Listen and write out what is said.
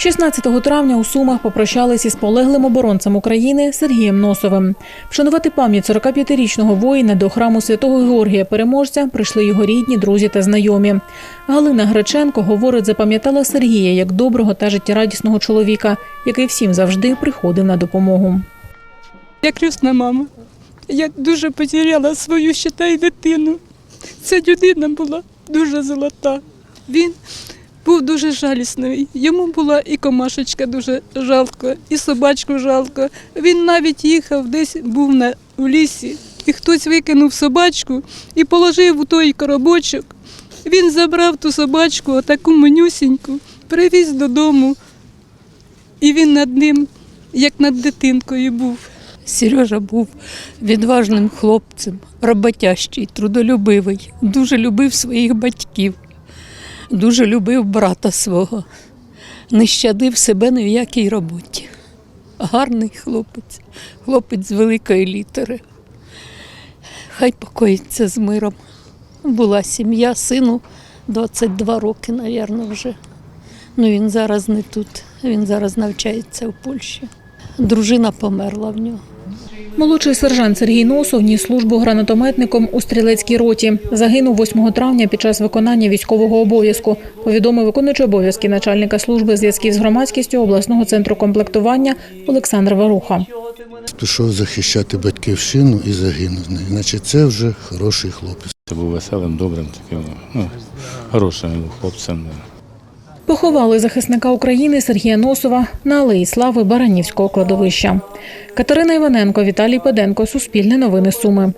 16 травня у Сумах попрощались із полеглим оборонцем України Сергієм Носовим. Вшанувати пам'ять 45-річного воїна до храму святого Георгія Переможця прийшли його рідні, друзі та знайомі. Галина Греченко говорить, запам'ятала Сергія як доброго та життєрадісного чоловіка, який всім завжди приходив на допомогу. Я крісна мама. Я дуже потеряла свою считай, дитину. Ця людина була дуже золота. Він був дуже жалісний. Йому була і комашечка дуже жалко, і собачку жалко. Він навіть їхав, десь був на, в лісі, і хтось викинув собачку і положив у той коробочок. Він забрав ту собачку, таку манюсіньку, привіз додому, і він над ним, як над дитинкою, був. Сережа був відважним хлопцем, роботящий, трудолюбивий, дуже любив своїх батьків, дуже любив брата свого, не щадив себе ні в якій роботі. Гарний хлопець, хлопець з великої літери. Хай покоїться з миром. Була сім'я, сину 22 роки, мабуть, вже. Ну він зараз не тут, він зараз навчається в Польщі. Дружина померла в нього. Молодший сержант Сергій Носов ніс службу гранатометником у стрілецькій роті. Загинув 8 травня під час виконання військового обов'язку. Повідомив виконуючий обов'язки начальника служби зв'язків з громадськістю обласного центру комплектування Олександр Варуха. Пішов захищати батьківщину і загинув з нею. Значить, це вже хороший хлопець. Це був веселим, добрим, таким ну, хорошим хлопцем. Поховали захисника України Сергія Носова на алеї слави Баранівського кладовища. Катерина Іваненко, Віталій Педенко, Суспільне новини Суми.